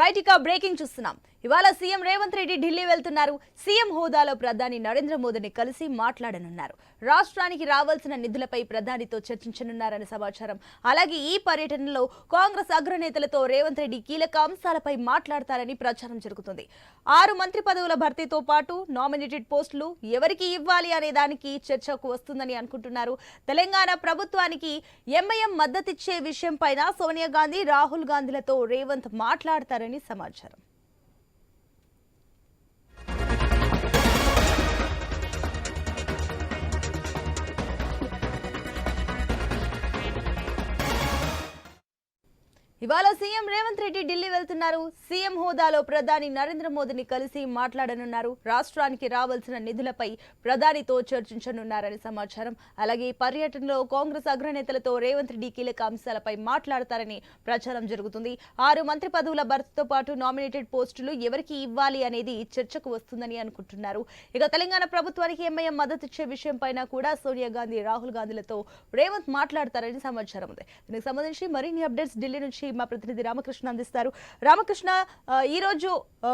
Right ఇక breaking చూస్తున్నాం. ఇవాళ సీఎం రేవంత్ రెడ్డి ఢిల్లీ వెళ్తున్నారు. సీఎం హోదాలో ప్రధాని నరేంద్ర మోదీని కలిసి మాట్లాడనున్నారు. రాష్ట్రానికి రావాల్సిన నిధులపై ప్రధానితో చర్చించనున్నారని సమాచారం. అలాగే ఈ పర్యటనలో కాంగ్రెస్ అగ్రనేతలతో రేవంత్ రెడ్డి కీలక అంశాలపై మాట్లాడతారని ప్రచారం జరుగుతుంది. ఆరు మంత్రి పదవుల భర్తీతో పాటు నామినేటెడ్ పోస్టులు ఎవరికి ఇవ్వాలి అనే దానికి చర్చకు వస్తుందని అనుకుంటున్నారు. తెలంగాణ ప్రభుత్వానికి ఎంఐఎం మద్దతిచ్చే విషయంపైన సోనియా గాంధీ రాహుల్ గాంధీలతో రేవంత్ మాట్లాడతారని సమాచారం. ఇవాళ సీఎం రేవంత్ రెడ్డి ఢిల్లీ వెళ్తున్నారు. సీఎం హోదాలో ప్రధాని నరేంద్ర మోదీని కలిసి మాట్లాడనున్నారు. రాష్ట్రానికి రావాల్సిన నిధులపై ప్రధానితో చర్చించనున్నారని సమాచారం. అలాగే ఈ పర్యటనలో కాంగ్రెస్ అగ్రనేతలతో రేవంత్ రెడ్డి కీలక అంశాలపై మాట్లాడతారని ప్రచారం జరుగుతుంది. ఆరు మంత్రి పదవుల భర్తతో పాటు నామినేటెడ్ పోస్టులు ఎవరికి ఇవ్వాలి అనేది చర్చకు వస్తుందని అనుకుంటున్నారు. ఇక తెలంగాణ ప్రభుత్వానికి ఎంఐఎం మద్దతిచ్చే విషయంపైన కూడా సోనియా గాంధీ రాహుల్ గాంధీలతో రేవంత్ మాట్లాడతారని సమాచారం ఉంది. దీనికి సంబంధించి మరిన్ని అప్డేట్స్ ఢిల్లీ నుంచి మా ప్రతినిధి రామకృష్ణ అందిస్తారు. రామకృష్ణ ఈరోజు ఈ రోజు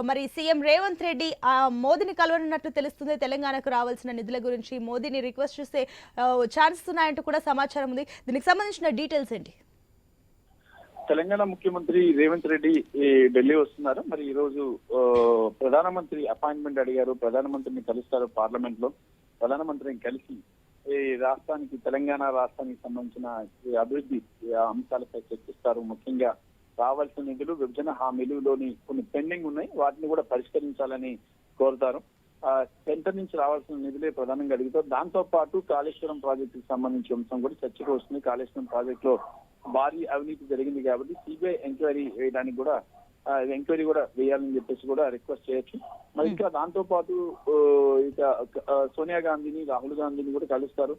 మరి సీఎం రేవంత్ రెడ్డి ఆ మోదీని కలవనున్నట్లు తెలుస్తుంది. తెలంగాణకు రావాల్సిన నిధుల గురించి మోదీని రిక్వెస్ట్ చేస్తే ఛాన్సెస్ ఉన్నాయంటూ కూడా సమాచారం ఉంది. దీనికి సంబంధించిన డీటెయిల్స్ ఏంటి? తెలంగాణ ముఖ్యమంత్రి రేవంత్ రెడ్డి ఢిల్లీ వస్తున్నారు. మరి ఈ రోజు ప్రధానమంత్రి అపాయింట్మెంట్ అడిగారు. ప్రధానమంత్రిని కలుస్తారు పార్లమెంట్లో ప్రధానమంత్రిని కలిసి ఈ రాష్ట్రానికి తెలంగాణ రాష్ట్రానికి సంబంధించిన అభివృద్ధి అంశాలపై చర్చిస్తారు. ముఖ్యంగా రావాల్సిన నిధులు విభజన హామీలులోని కొన్ని పెండింగ్ ఉన్నాయి. వాటిని కూడా పరిష్కరించాలని కోరుతారు. ఆ, సెంటర్ నుంచి రావాల్సిన నిధులే ప్రధానంగా అడుగుతారు. దాంతో పాటు కాళేశ్వరం ప్రాజెక్టుకి సంబంధించిన అంశం కూడా చర్చకు వస్తుంది. కాళేశ్వరం ప్రాజెక్ట్లో భారీ అవినీతి జరిగింది కాబట్టి సిబిఐ ఎంక్వైరీ వేయడానికి కూడా ఎంక్వైరీ కూడా వేయాలని చెప్పేసి కూడా రిక్వెస్ట్ చేయొచ్చు. మరి ఇంకా దాంతో పాటు ఇక సోనియా గాంధీని రాహుల్ గాంధీని కూడా కలుస్తారు.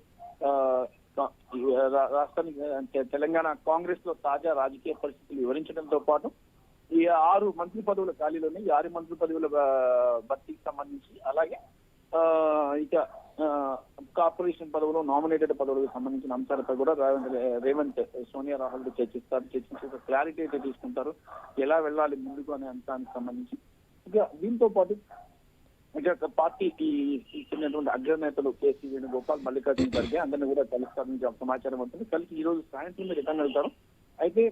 రాష్ట్రానికి అంటే తెలంగాణ కాంగ్రెస్లో తాజా రాజకీయ పరిస్థితులు వివరించడంతో పాటు ఈ ఆరు మంత్రి పదవుల ఖాళీలోనే ఈ ఆరు మంత్రి పదవుల భర్తీకి సంబంధించి అలాగే ఆ, ఇక కార్పొరేషన్ పదవులు నామినేటెడ్ పదవులకు సంబంధించిన అంశాలపై కూడా రేవంత్ రేవంత్ సోనియా రాహుల్తో చర్చిస్తారు. చర్చించి క్లారిటీ అయితే తీసుకుంటారు. ఎలా వెళ్ళాలి ముందుకు అనే అంశానికి సంబంధించి. ఇక దీంతో పాటు ఇక ఒక ఇచ్చినటువంటి అగ్రనేతలు కేసీ వేణుగోపాల్ మల్లికార్జున ఖర్గే అందరిని కూడా కలుస్తారని సమాచారం ఉంటుంది కలిసి ఈ రోజు సాయంత్రం రిటర్న్ వెళ్తారు? అయితే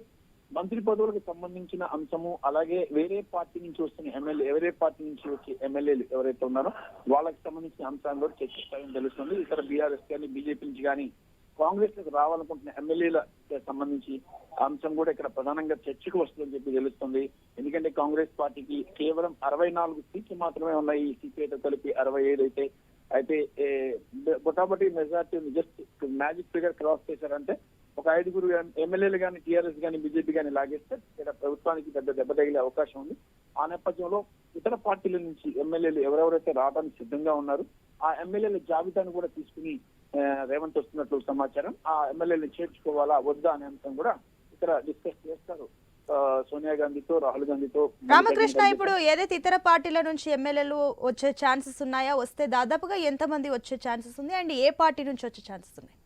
మంత్రి పదవులకు సంబంధించిన అంశము అలాగే వేరే పార్టీ నుంచి వస్తున్న ఎమ్మెల్యే వేరే పార్టీ నుంచి వచ్చే ఎమ్మెల్యేలు ఎవరైతే ఉన్నారో వాళ్ళకి సంబంధించిన అంశాలు కూడా చర్చిస్తారని తెలుస్తుంది. ఇతర బీఆర్ఎస్ కానీ బీజేపీ నుంచి కానీ కాంగ్రెస్లకు రావాలనుకుంటున్న ఎమ్మెల్యేల సంబంధించి అంశం కూడా ఇక్కడ ప్రధానంగా చర్చకు వస్తుందని చెప్పి తెలుస్తుంది. ఎందుకంటే కాంగ్రెస్ పార్టీకి కేవలం అరవై నాలుగు సీట్లు మాత్రమే ఉన్నాయి. ఈ సీట్లతో కలిపి అరవై ఏడు అయితే అయితే ఏ, బొటాబొటి majority just magic figure cross చేశారంటే ఒక ఐదుగురు ఎమ్మెల్యేలు కానీ టీఆర్ఎస్ కానీ బీజేపీ కానీ లాగేస్తే ఇక్కడ ప్రభుత్వానికి పెద్ద దెబ్బ తగిలే అవకాశం ఉంది. ఆ నేపథ్యంలో ఇతర పార్టీల నుంచి ఎమ్మెల్యేలు ఎవరెవరైతే రావడానికి సిద్ధంగా ఉన్నారు ఆ ఎమ్మెల్యేల జాబితాను కూడా తీసుకుని రేవంత్ వస్తున్నట్లు సమాచారం. ఆ ఎమ్మెల్యేలు చేర్చుకోవాలా వద్దా అనే అంశం కూడా ఇక్కడ డిస్కస్ చేస్తారు. ఆ, సోనియా గాంధీతో రాహుల్ గాంధీతో. రామకృష్ణ ఇప్పుడు ఏదైతే ఇతర పార్టీల నుంచి ఎమ్మెల్యేలు వచ్చే ఛాన్సెస్ ఉన్నాయా వస్తే దాదాపుగా ఎంతమంది వచ్చే ఛాన్సెస్ ఉంది? అండ్ ఏ పార్టీ నుంచి వచ్చే ఛాన్సెస్ ఉన్నాయి?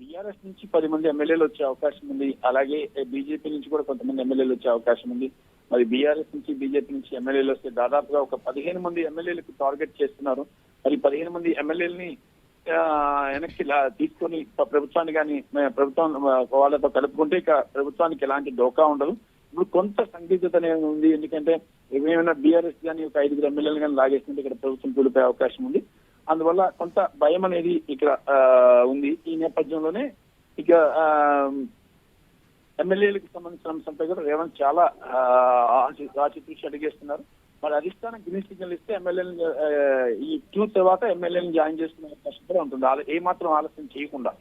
బీఆర్ఎస్ నుంచి పది మంది ఎమ్మెల్యేలు వచ్చే అవకాశం ఉంది. అలాగే బీజేపీ నుంచి కూడా కొంతమంది ఎమ్మెల్యేలు వచ్చే అవకాశం ఉంది. మరి బీఆర్ఎస్ నుంచి బీజేపీ నుంచి ఎమ్మెల్యేలు వస్తే దాదాపుగా ఒక పదిహేను మంది ఎమ్మెల్యేలకు టార్గెట్ చేస్తున్నారు. మరి పదిహేను మంది ఎమ్మెల్యేలని వెనక్కి తీసుకొని ప్రభుత్వాన్ని కానీ ప్రభుత్వం వాళ్ళతో కలుపుకుంటే ఇక ప్రభుత్వానికి ఎలాంటి డోకా ఉండదు. ఇప్పుడు కొంత సందిగ్ధత అనేది ఉంది. ఎందుకంటే ఏమైనా బీఆర్ఎస్ కానీ ఒక ఐదుగురు ఎమ్మెల్యేలు కానీ లాగేస్తుంటే ఇక్కడ ప్రభుత్వం కూలిపోయే అవకాశం ఉంది. అందువల్ల కొంత భయం అనేది ఇక్కడ ఆ, ఉంది ఈ నేపథ్యంలోనే. ఇక ఆ, ఎమ్మెల్యేలకు సంబంధించిన అంశంపై కూడా రేవంత్ చాలా ఆచి- ఆచితూచి అడిగేస్తున్నారు. మరి అధిష్టానం గ్రీన్ సిగ్నల్ ఇస్తే ఎమ్మెల్యేలను ఈ క్యూ తర్వాత ఎమ్మెల్యేలను జాయిన్ చేసుకునే అవకాశం కూడా ఉంటుంది. ఏ మాత్రం ఆలస్యం చేయకుండా.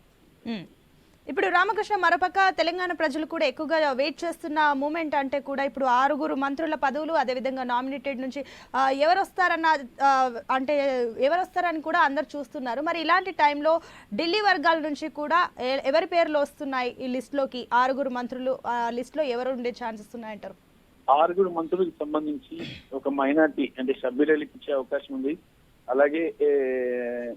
ఇప్పుడు రామకృష్ణ మరపక తెలంగాణ ప్రజలు కూడా ఎక్కువగా వెయిట్ చేస్తున్న మూమెంట్ అంటే కూడా ఇప్పుడు ఆరుగురు మంత్రుల పదవులు అదేవిధంగా నామినేటెడ్ నుంచి ఎవరు వస్తారన్న అంటే ఎవరు వస్తారని కూడా అందరు చూస్తున్నారు. మరి ఇలాంటి టైంలో ఢిల్లీ వర్గాల నుంచి కూడా ఎవరి పేర్లు వస్తున్నాయి ఈ లిస్ట్లోకి ఆరుగురు మంత్రులు ఆ లిస్ట్లో ఎవరు ఉండే ఛాన్సెస్ ఉన్నాయంటారు? ఆరుగురు మంత్రులకు సంబంధించి ఒక మైనార్టీ అంటే సభ్యులకు ఇచ్చే అవకాశం ఉంది. అలాగే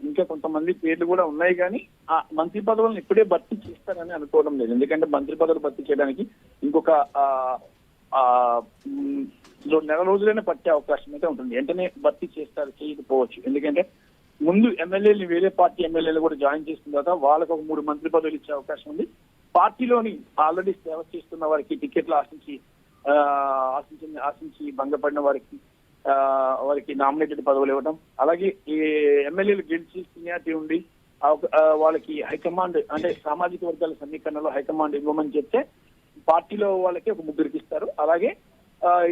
ఇంకా కొంతమంది పేర్లు కూడా ఉన్నాయి కానీ ఆ మంత్రి పదవులను ఇప్పుడే భర్తీ చేస్తారని అనుకోవడం లేదు. ఎందుకంటే మంత్రి పదవులు భర్తీ చేయడానికి ఇంకొక ఆ, నెల రోజులైనా పట్టే అవకాశం అయితే ఉంటుంది. వెంటనే భర్తీ చేస్తారు చేయకపోవచ్చు. ఎందుకంటే ముందు ఎమ్మెల్యేలు వేరే పార్టీ ఎమ్మెల్యేలు కూడా జాయిన్ చేసిన తర్వాత వాళ్ళకు ఒక మూడు మంత్రి పదవులు ఇచ్చే అవకాశం ఉంది. పార్టీలోని ఆల్రెడీ సేవ చేస్తున్న వారికి టికెట్లు ఆశించి ఆశించి ఆశించి భంగపడిన వారికి వారికి నామినేటెడ్ పదవులు ఇవ్వడం అలాగే ఈ ఎమ్మెల్యేలు గెలిచి సీనియారిటీ ఉండి వాళ్ళకి హైకమాండ్ అంటే సామాజిక వర్గాల సమీకరణలో హైకమాండ్ ఇవ్వమని చెప్తే పార్టీలో వాళ్ళకి ఒక ముగ్గురికి ఇస్తారు. అలాగే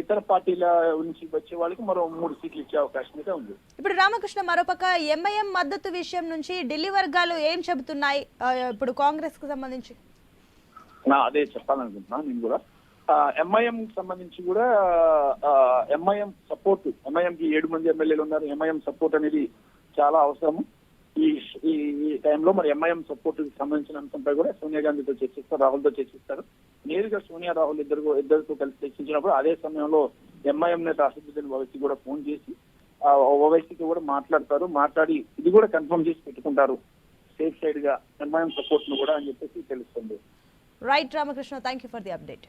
ఇతర పార్టీల నుంచి వచ్చే వాళ్ళకి మరో మూడు సీట్లు ఇచ్చే అవకాశం అయితే ఉంది. ఇప్పుడు రామకృష్ణ మరోపక్క ఎంఐఎం మద్దతు విషయం నుంచి ఢిల్లీ వర్గాలు ఏం చెబుతున్నాయి? ఇప్పుడు కాంగ్రెస్కు సంబంధించి అదే చెప్పాలనుకుంటున్నాను నేను కూడా. ఎంఐఎం సంబంధించి కూడా ఎంఐఎం సపోర్ట్ ఎంఐఎం కి ఏడు మంది ఎమ్మెల్యేలు ఉన్నారు. ఎంఐఎం సపోర్ట్ అనేది చాలా అవసరము ఈ ఈ టైంలో మరి ఎంఐఎం సపోర్ట్కి సంబంధించిన అంశంపై కూడా సోనియా గాంధీతో చర్చిస్తారు రాహుల్తో చర్చిస్తారు. నేరుగా సోనియా రాహుల్ ఇద్దరు ఇద్దరితో కలిసి చర్చించినప్పుడు అదే సమయంలో ఎంఐఎం నేత అసదుద్దీన్ ఓవైసీ కూడా ఫోన్ చేసి ఆ ఓవైసీతో కూడా మాట్లాడతారు. మాట్లాడి ఇది కూడా కన్ఫర్మ్ చేసి పెట్టుకుంటారు. సేఫ్ సైడ్గా ఎంఐఎం సపోర్ట్ను కూడా అని చెప్పేసి తెలుస్తుంది. Right Ramakrishna thank you for the update.